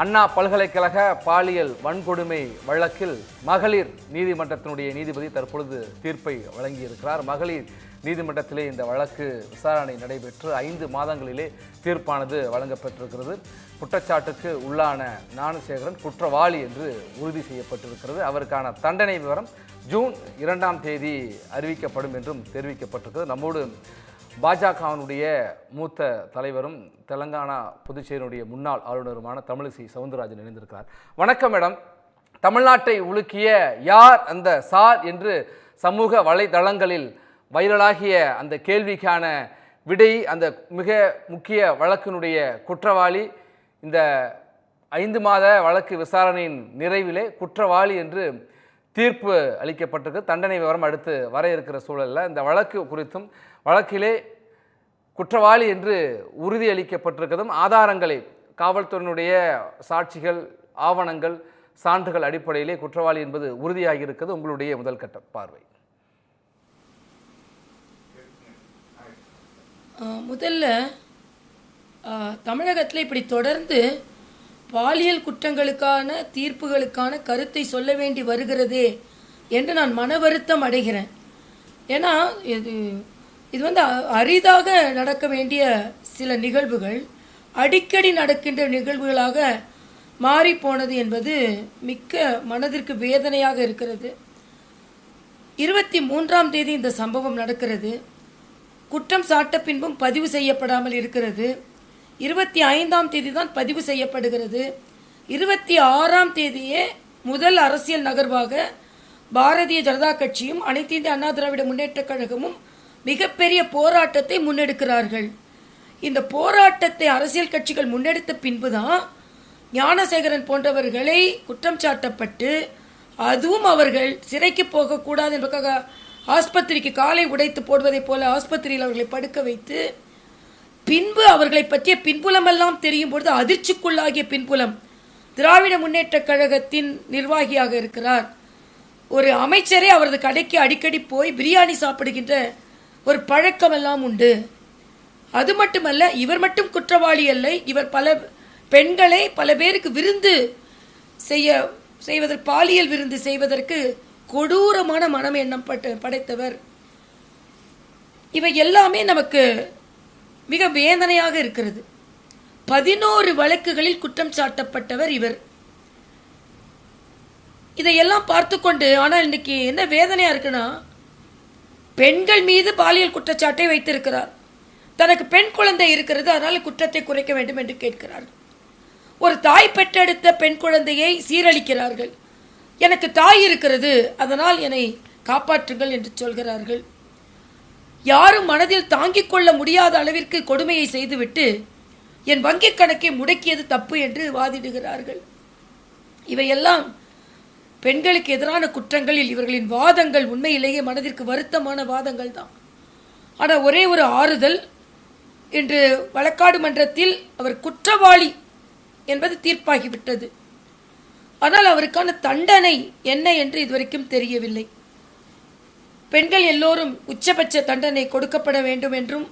அண்ணா பல்கலைக்கழக பாலியல் வன்கொடுமை வழக்கில் மகளிர் நீதிமன்றத்தினுடைய நீதிபதி தற்பொழுது தீர்ப்பை வழங்கியிருக்கிறார். மகளிர் நீதிமன்றத்திலே இந்த வழக்கு விசாரணை நடைபெற்று ஐந்து மாதங்களிலே தீர்ப்பானது வழங்கப்பட்டிருக்கிறது. குற்றச்சாட்டுக்கு உள்ளான ஞானசேகரன் குற்றவாளி என்று உறுதி செய்யப்பட்டிருக்கிறது. அவருக்கான தண்டனை விவரம் ஜூன் இரண்டாம் தேதி அறிவிக்கப்படும் என்றும் தெரிவிக்கப்பட்டிருக்கிறது. நம்மோடு பாஜகவினுடைய மூத்த தலைவரும் தெலங்கானா புதுச்சேரியினுடைய முன்னாள் ஆளுநருமான தமிழிசை சவுந்தரராஜன் இணைந்திருக்கிறார். வணக்கம் மேடம். தமிழ்நாட்டை உலுக்கிய யார் அந்த சார் என்று சமூக வலைதளங்களில் வைரலாகிய அந்த கேள்விக்கான விடை அந்த மிக முக்கிய வழக்கினுடைய குற்றவாளி இந்த ஐந்து மாத வழக்கு விசாரணையின் நிறைவிலே குற்றவாளி என்று தீர்ப்பு அளிக்கப்பட்டிருக்கு. தண்டனை விவரம் அடுத்து வர இருக்கிற சூழலில் இந்த வழக்கு குறித்தும் வழக்கிலே குற்றவாளி என்று உறுதியளிக்கப்பட்டிருக்கிறதும் ஆதாரங்களை காவல்துறையினுடைய சாட்சிகள் ஆவணங்கள் சான்றுகள் அடிப்படையிலே குற்றவாளி என்பது உறுதியாகி இருக்கிறது உங்களுடைய முதல் கட்ட பார்வை. முதல்ல தமிழகத்தில் இப்படி தொடர்ந்து பாலியல் குற்றங்களுக்கான தீர்ப்புகளுக்கான கருத்தை சொல்ல வேண்டி வருகிறதே என்று நான் மன வருத்தம் அடைகிறேன். ஏன்னா இது இது வந்து அ- அரிதாக நடக்க வேண்டிய சில நிகழ்வுகள் அடிக்கடி நடக்கின்ற நிகழ்வுகளாக மாறிப்போனது என்பது மிக்க மனதிற்கு வேதனையாக இருக்கிறது. இருபத்தி மூன்றாம் தேதி இந்த சம்பவம் நடக்கிறது. குற்றம் சாட்ட பின்பும் பதிவு செய்யப்படாமல் இருக்கிறது. இருபத்தி ஐந்தாம் தேதி தான் பதிவு செய்யப்படுகிறது. இருபத்தி ஆறாம் தேதியே முதல் அரசியல் நகர்வாக பாரதிய ஜனதா கட்சியும் அனைத்து இந்திய அண்ணா திராவிட முன்னேற்றக் கழகமும் மிகப்பெரிய போராட்டத்தை முன்னெடுக்கிறார்கள். இந்த போராட்டத்தை அரசியல் கட்சிகள் முன்னெடுத்த பின்புதான் ஞானசேகரன் போன்றவர்களை குற்றம் சாட்டப்பட்டு அதுவும் அவர்கள் சிறைக்கு போகக்கூடாது என்பதற்காக ஆஸ்பத்திரிக்கு காலை உடைத்து போடுவதைப் போல ஆஸ்பத்திரியில் அவர்களை படுக்க வைத்து பின்பு அவர்களை பற்றிய பின்புலமெல்லாம் தெரியும் பொழுது அதிர்ச்சிக்குள்ளாகிய பின்புலம் திராவிட முன்னேற்றக் கழகத்தின் நிர்வாகியாக இருக்கிறார். ஒரு அமைச்சரே அவரது கடைக்கு அடிக்கடி போய் பிரியாணி சாப்பிடுகின்ற ஒரு பழக்கமெல்லாம் உண்டு. அது மட்டுமல்ல இவர் மட்டும் குற்றவாளி அல்ல இவர் பல பெண்களை பல பேருக்கு விருந்து செய்ய செய்வதற்கு பாலியல் விருந்து செய்வதற்கு கொடூரமான மனம் எண்ணம் பட்டு படைத்தவர். இவை எல்லாமே நமக்கு மிக வேதனையாக இருக்கிறது. பதினோரு வழக்குகளில் குற்றம் சாட்டப்பட்டவர் இவர். இதையெல்லாம் பார்த்து கொண்டு ஆனால் இன்னைக்கு என்ன வேதனையாக இருக்குன்னா பெண்கள் மீது பாலியல் குற்றச்சாட்டை வைத்திருக்கிறார். தனக்கு பெண் குழந்தை இருக்கிறது அதனால் குற்றத்தை குறைக்க வேண்டும் என்று கேட்கிறார். ஒரு தாய் பெற்றெடுத்த பெண் குழந்தையை சீரழிக்கிறார்கள். எனக்கு தாய் இருக்கிறது அதனால் என்னை காப்பாற்றுங்கள் என்று சொல்கிறார்கள். யாரும் மனதில் தாங்கிக் கொள்ள முடியாத அளவிற்கு கொடுமையை செய்துவிட்டு என் வங்கிக் கணக்கை முடக்கியது தப்பு என்று வாதிடுகிறார்கள். இவையெல்லாம் பெண்களுக்கு எதிரான குற்றங்களில் இவர்களின் வாதங்கள் உண்மையிலேயே மனதிற்கு வருத்தமான வாதங்கள் தான். ஆனால் ஒரே ஒரு ஆறுதல் இன்று வழக்காடு மன்றத்தில் அவர் குற்றவாளி என்பது தீர்ப்பாகிவிட்டது. ஆனால் அவருக்கான தண்டனை என்ன என்று இதுவரைக்கும் தெரியவில்லை. பெண்கள் எல்லோரும் உச்சபட்ச தண்டனை கொடுக்கப்பட வேண்டும் என்றும்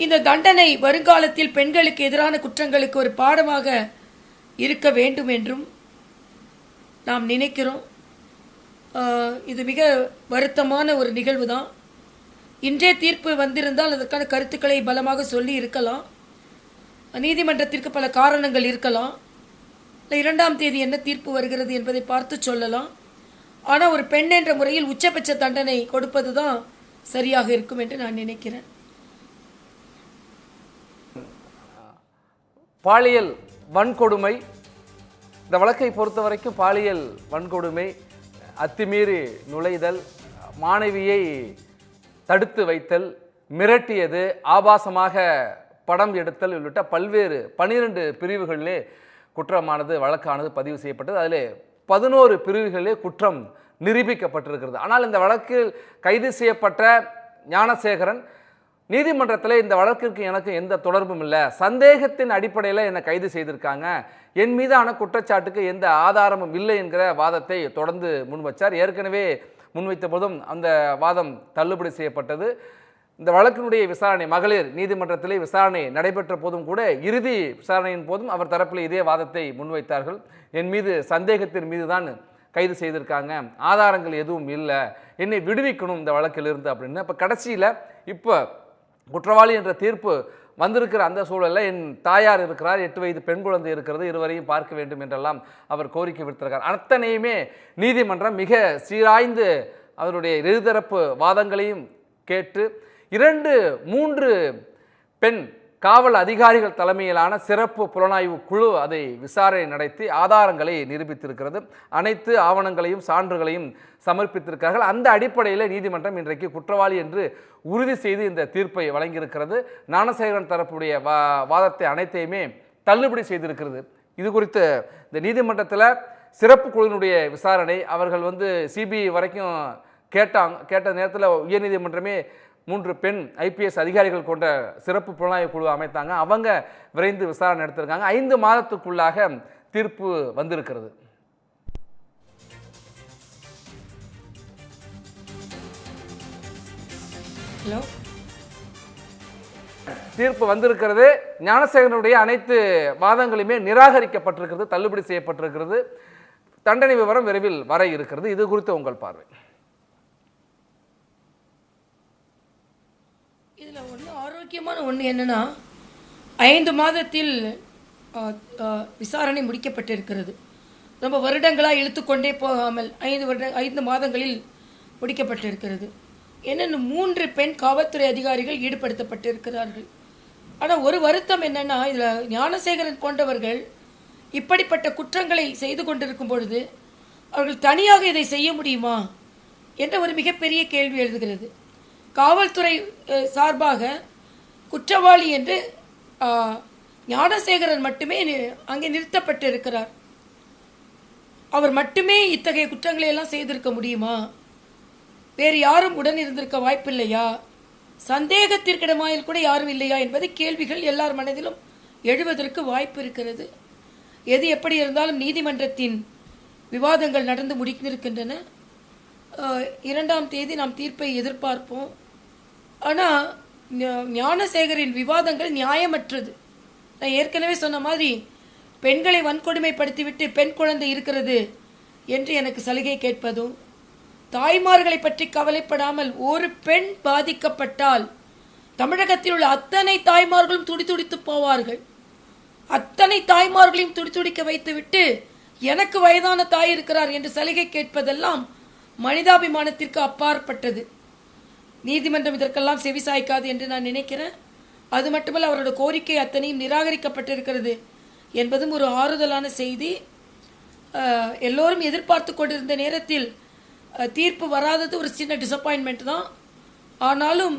இந்த தண்டனை வருங்காலத்தில் பெண்களுக்கு எதிரான குற்றங்களுக்கு ஒரு பாடமாக இருக்க வேண்டும் என்றும் நாம் நினைக்கிறோம். இது மிக வருத்தமான ஒரு நிகழ்வு தான் இன்றே தீர்ப்பு வந்திருந்தால் அதற்கான கருத்துக்களை பலமாக சொல்லி இருக்கலாம். நீதிமன்றத்திற்கு பல காரணங்கள் இருக்கலாம். இல்லை இரண்டாம் தேதி என்ன தீர்ப்பு வருகிறது என்பதை பார்த்து சொல்லலாம். ஆனால் ஒரு பெண் என்ற முறையில் உச்சபட்ச தண்டனை கொடுப்பது தான் சரியாக இருக்கும் என்று நான் நினைக்கிறேன். பாலியல் வன்கொடுமை இந்த வழக்கை பொறுத்த வரைக்கும் பாலியல் வன்கொடுமை அத்துமீறி நுழைதல் மாணவியை தடுத்து வைத்தல் மிரட்டியது ஆபாசமாக படம் எடுத்தல் உள்ளிட்ட பல்வேறு பனிரெண்டு பிரிவுகளிலே குற்றமானது வழக்கானது பதிவு செய்யப்பட்டது. அதிலே பதினோரு பிரிவுகளிலே குற்றம் நிரூபிக்கப்பட்டிருக்கிறது. ஆனால் இந்த வழக்கில் கைது செய்யப்பட்ட ஞானசேகரன் நீதிமன்றத்தில் இந்த வழக்கிற்கு எனக்கு எந்த தொடர்பும் இல்லை. சந்தேகத்தின் அடிப்படையில் என்னை கைது செய்திருக்காங்க. என் மீதான குற்றச்சாட்டுக்கு எந்த ஆதாரமும் இல்லை என்கிற வாதத்தை தொடர்ந்து முன்வச்சார் ஏற்கனவே முன்வைத்த போதும் அந்த வாதம் தள்ளுபடி செய்யப்பட்டது. இந்த வழக்கினுடைய விசாரணை மகளிர் நீதிமன்றத்திலே விசாரணை நடைபெற்ற போதும் கூட இறுதி விசாரணையின் போதும் அவர் தரப்பில் இதே வாதத்தை முன்வைத்தார்கள் என் மீது சந்தேகத்தின் மீது தான் கைது செய்திருக்காங்க. ஆதாரங்கள் எதுவும் இல்லை. என்னை விடுவிக்கணும் இந்த வழக்கிலிருந்து அப்படின்னு. இப்போ கடைசியில் இப்போ குற்றவாளி என்ற தீர்ப்பு வந்திருக்கிற அந்த சூழலில் என் தாயார் இருக்கிறார் எட்டு வயது பெண் குழந்தை இருக்கிறது இருவரையும் பார்க்க வேண்டும் என்றெல்லாம் அவர் கோரிக்கை விடுத்திருக்கார். அத்தனையுமே நீதிமன்றம் மிக சீராய்ந்து அவருடைய இருதரப்பு வாதங்களையும் கேட்டு இரண்டு மூன்று பெண் காவல் அதிகாரிகள் தலைமையிலான சிறப்பு புலனாய்வு குழு அதை விசாரணை நடத்தி ஆதாரங்களை நிரூபித்திருக்கிறது. அனைத்து ஆவணங்களையும் சான்றுகளையும் சமர்ப்பித்திருக்கிறார்கள். அந்த அடிப்படையில் நீதிமன்றம் இன்றைக்கு குற்றவாளி என்று உறுதி செய்து இந்த தீர்ப்பை வழங்கியிருக்கிறது. ஞானசேகரன் தரப்புடைய வா வாதத்தை அனைத்தையுமே தள்ளுபடி செய்திருக்கிறது. இது குறித்து இந்த நீதிமன்றத்தில் சிறப்பு குழுவினுடைய விசாரணை அவர்கள் வந்து சிபிஐ வரைக்கும் கேட்டாங்க கேட்ட நேரத்தில் உயர்நீதிமன்றமே மூன்று பெண் ஐபிஎஸ் அதிகாரிகள் கொண்ட சிறப்பு புலனாய்வு குழு அமைத்தாங்க. அவங்க விரைந்து விசாரணை நடத்திருக்காங்க. ஐந்து மாதத்துக்குள்ளாக தீர்ப்பு வந்திருக்கிறது. ஹலோ? தீர்ப்பு வந்திருக்கிறது. ஞானசேகரனுடைய அனைத்து வாதங்களுமே நிராகரிக்கப்பட்டிருக்கிறது தள்ளுபடி செய்யப்பட்டிருக்கிறது. தண்டனை விவரம் விரைவில் வர இருக்கிறது. இது குறித்து உங்கள் பார்வை. இதில் ஒன்று ஆரோக்கியமான ஒன்று என்னன்னா ஐந்து மாதத்தில் விசாரணை முடிக்கப்பட்டிருக்கிறது. ரொம்ப வருடங்களாக இழுத்துக்கொண்டே போகாமல் ஐந்து வருட ஐந்து மாதங்களில் முடிக்கப்பட்டிருக்கிறது. என்னென்னு மூன்று பெண் காவல்துறை அதிகாரிகள் ஈடுபடுத்தப்பட்டிருக்கிறார்கள். ஆனால் ஒரு வருத்தம் என்னென்னா இதில் ஞானசேகரன் போன்றவர்கள் இப்படிப்பட்ட குற்றங்களை செய்து கொண்டிருக்கும் பொழுது அவர்கள் தனியாக இதை செய்ய முடியுமா? என்ற ஒரு மிகப்பெரிய கேள்வி எழுதுகிறது. காவல்துறை சார்பாக குற்றவாளி என்று ஞானசேகரன் மட்டுமே அங்கே நிறுத்தப்பட்டிருக்கிறார். அவர் மட்டுமே இத்தகைய குற்றங்களை எல்லாம் செய்திருக்க முடியுமா? வேறு யாரும் உடன் இருந்திருக்க வாய்ப்பில்லையா? சந்தேகத்திற்கிடமாயில் கூட யாரும் இல்லையா என்பது கேள்விகள் எல்லார் மனதிலும் எழுவதற்கு வாய்ப்பு இருக்கிறது எது எப்படி இருந்தாலும் நீதிமன்றத்தின் விவாதங்கள் நடந்து முடிந்திருக்கின்றன. இரண்டாம் தேதி நாம் தீர்ப்பை எதிர்பார்ப்போம். ஆனால் ஞானசேகரின் விவாதங்கள் நியாயமற்றது. நான் ஏற்கனவே சொன்ன மாதிரி பெண்களை வன்கொடுமைப்படுத்திவிட்டு பெண் குழந்தை இருக்கிறது என்று எனக்கு சலுகை கேட்பதும் தாய்மார்களை பற்றி கவலைப்படாமல் ஒரு பெண் பாதிக்கப்பட்டால் தமிழகத்தில் உள்ள அத்தனை தாய்மார்களும் துடிதுடித்து போவார்கள். அத்தனை தாய்மார்களையும் துடிதுடிக்க வைத்துவிட்டு எனக்கு வயதான தாய் இருக்கிறார் என்று சலுகை கேட்பதெல்லாம் மனிதாபிமானத்திற்கு அப்பாற்பட்டது. நீதிமன்றம் இதற்கெல்லாம் செவிசாய்க்காது என்று நான் நினைக்கிறேன். அது மட்டுமல்ல அவரோட கோரிக்கை அத்தனையும் நிராகரிக்கப்பட்டிருக்கிறது என்பதும் ஒரு ஆறுதலான செய்தி. எல்லோரும் எதிர்பார்த்து கொண்டிருந்த நேரத்தில் தீர்ப்பு வராதது ஒரு சின்ன டிசப்பாயின்மெண்ட் தான். ஆனாலும்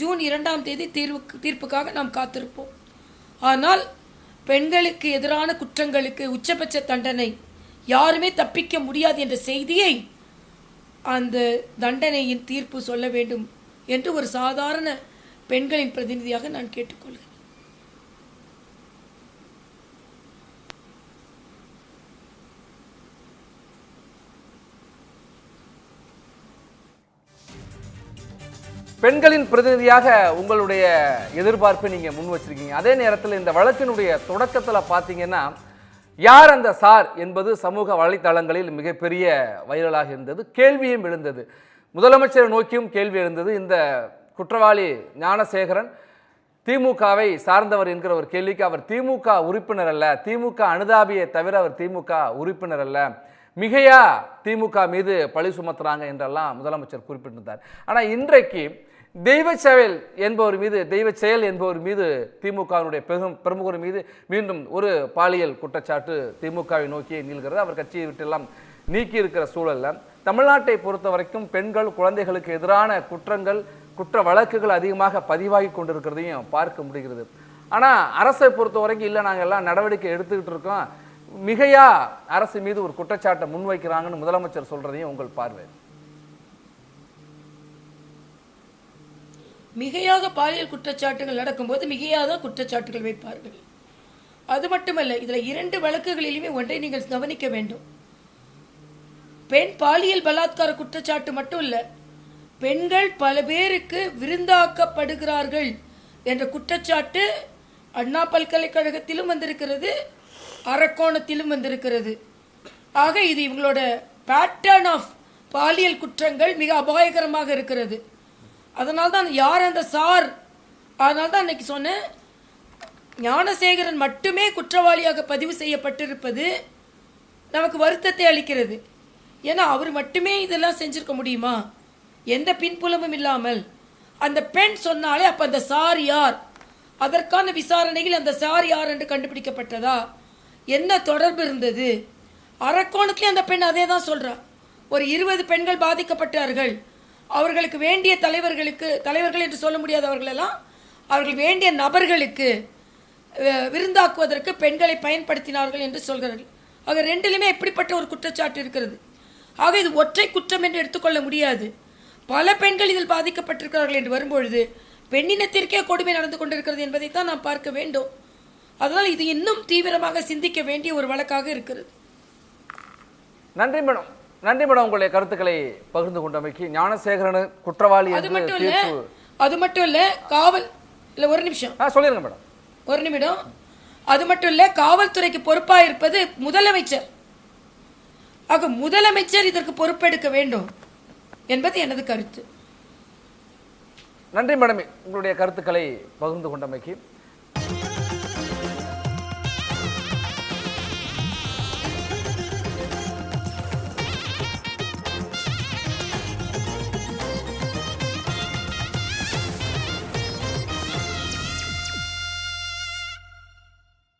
ஜூன் இரண்டாம் தேதி தீர்வுக்கு தீர்ப்புக்காக நாம் காத்திருப்போம். ஆனால் பெண்களுக்கு எதிரான குற்றங்களுக்கு உச்சபட்ச தண்டனை யாருமே தப்பிக்க முடியாது என்ற செய்தியை அந்த தண்டனையின் தீர்ப்பு சொல்ல வேண்டும். என்று ஒரு சாதாரண பெண்களின் பிரதிநிதியாக நான் கேட்டுக்கொள்கிறேன். பெண்களின் பிரதிநிதியாக உங்களுடைய எதிர்பார்ப்பை நீங்க முன் வச்சிருக்கீங்க. அதே நேரத்தில் இந்த வழக்கினுடைய தொடக்கத்துல பார்த்தீங்கன்னா யார் அந்த சார் என்பது சமூக வலைத்தளங்களில் மிகப்பெரிய வைரலாக இருந்தது கேள்வியும் எழுந்தது. முதலமைச்சரை நோக்கியும் கேள்வி எழுந்தது இந்த குற்றவாளி ஞானசேகரன். திமுகவை சார்ந்தவர் என்கிற ஒரு கேள்விக்கு அவர் திமுக உறுப்பினர் அல்ல திமுக அனுதாபியை தவிர அவர் திமுக உறுப்பினர் அல்ல. மிகையா திமுக மீது பழி சுமத்துறாங்க என்றெல்லாம் முதலமைச்சர் குறிப்பிட்டிருந்தார். ஆனால் இன்றைக்கு தெய்வ செயல் என்பவர் மீது தெய்வ செயல் என்பவர் மீது திமுகவினுடைய பெரும் பிரமுகர் மீது மீண்டும் ஒரு பாலியல் குற்றச்சாட்டு திமுகவை நோக்கி நீள்கிறது அவர் கட்சியை விட்டெல்லாம் நீக்கி இருக்கிற சூழல்ல தமிழ்நாட்டை பொறுத்த வரைக்கும் பெண்கள் குழந்தைகளுக்கு எதிரான குற்றங்கள் குற்ற வழக்குகள் அதிகமாக பதிவாகி கொண்டிருக்கிறதையும் பார்க்க முடிகிறது. ஆனால் அரசை பொறுத்த வரைக்கும் இல்லை நாங்கள் எல்லாம் நடவடிக்கை எடுத்துக்கிட்டு இருக்கோம். மிகையா அரசு மீது ஒரு குற்றச்சாட்டை முன்வைக்கிறாங்கன்னு முதலமைச்சர் சொல்றதையும் உங்கள் பார்வை. மிகையாக பாலியல் குற்றச்சாட்டுகள் நடக்கும்போது மிகையாக குற்றச்சாட்டுகள் வைப்பார்கள். அது மட்டுமல்ல இதில் இரண்டு வழக்குகளிலுமே ஒன்றை நீங்கள் கவனிக்க வேண்டும். பெண் பாலியல் பலாத்கார குற்றச்சாட்டு மட்டும் இல்லை பெண்கள் பல பேருக்கு விருந்தாக்கப்படுகிறார்கள் என்ற குற்றச்சாட்டு அண்ணா பல்கலைக்கழகத்திலும் வந்திருக்கிறது அரக்கோணத்திலும் வந்திருக்கிறது. ஆக இது இவங்களோட பேட்டர்ன் ஆஃப் பாலியல் குற்றங்கள் மிக அபாயகரமாக இருக்கிறது. அதனால தான் யார் அந்த சார்? அதனால தான் அன்னைக்கு சொன்னேன் ஞானசேகரன் மட்டுமே குற்றவாளியாக பதிவு செய்யப்பட்டிருப்பது நமக்கு வருத்தத்தை அளிக்கிறது. ஏன்னா அவர் மட்டுமே இதெல்லாம் செஞ்சிருக்க முடியுமா? எந்த பின்புலமும் இல்லாமல். அந்த பெண் சொன்னாலே அப்போ அந்த சார் யார்? அதற்கான விசாரணையில் அந்த சார் யார் என்று கண்டுபிடிக்கப்பட்டதா? என்ன தொடர்பு இருந்தது? அரக்கோணத்துலேயும் அந்த பெண் அதே தான் சொல்கிறா ஒரு இருபது பெண்கள் பாதிக்கப்பட்டார்கள். அவர்களுக்கு வேண்டிய தலைவர்களுக்கு தலைவர்கள் என்று சொல்ல முடியாதவர்களெல்லாம் அவர்கள் வேண்டிய நபர்களுக்கு விருந்தாக்குவதற்கு பெண்களை பயன்படுத்தினார்கள் என்று சொல்கிறார்கள். ஆக ரெண்டிலுமே எப்படிப்பட்ட ஒரு குற்றச்சாட்டு இருக்கிறது. ஆக இது ஒற்றை குற்றம் என்று எடுத்துக்கொள்ள முடியாது. பல பெண்கள் இதில் பாதிக்கப்பட்டிருக்கிறார்கள் என்று வரும்பொழுது பெண்ணினத்திற்கே கொடுமை நடந்து கொண்டிருக்கிறது என்பதை தான் நாம் பார்க்க வேண்டும். அதனால் இது இன்னும் தீவிரமாக சிந்திக்க வேண்டிய ஒரு வழக்காக இருக்கிறது. நன்றி மேடம். நன்றி மேடம் உங்களுடைய கருத்துக்களை பகிர்ந்து கொண்டமைக்கு. ஞானசேகரன் குற்றவாளி அது மட்டும் இல்ல அது மட்டும் இல்ல காவல் இல்ல ஒரு நிமிஷம். சொல்லிருங்க மேடம். ஒரு நிமிடம். அது மட்டும் இல்ல காவல்துறைக்கு பொறுப்பா இருப்பது முதலமைச்சர். ஆக முதலமைச்சர் இதற்கு பொறுப்பெடுக்க வேண்டும் என்பது எனது கருத்து. நன்றி மேடம். உங்களுடைய கருத்துக்களை பகிர்ந்து கொண்டமைக்கு.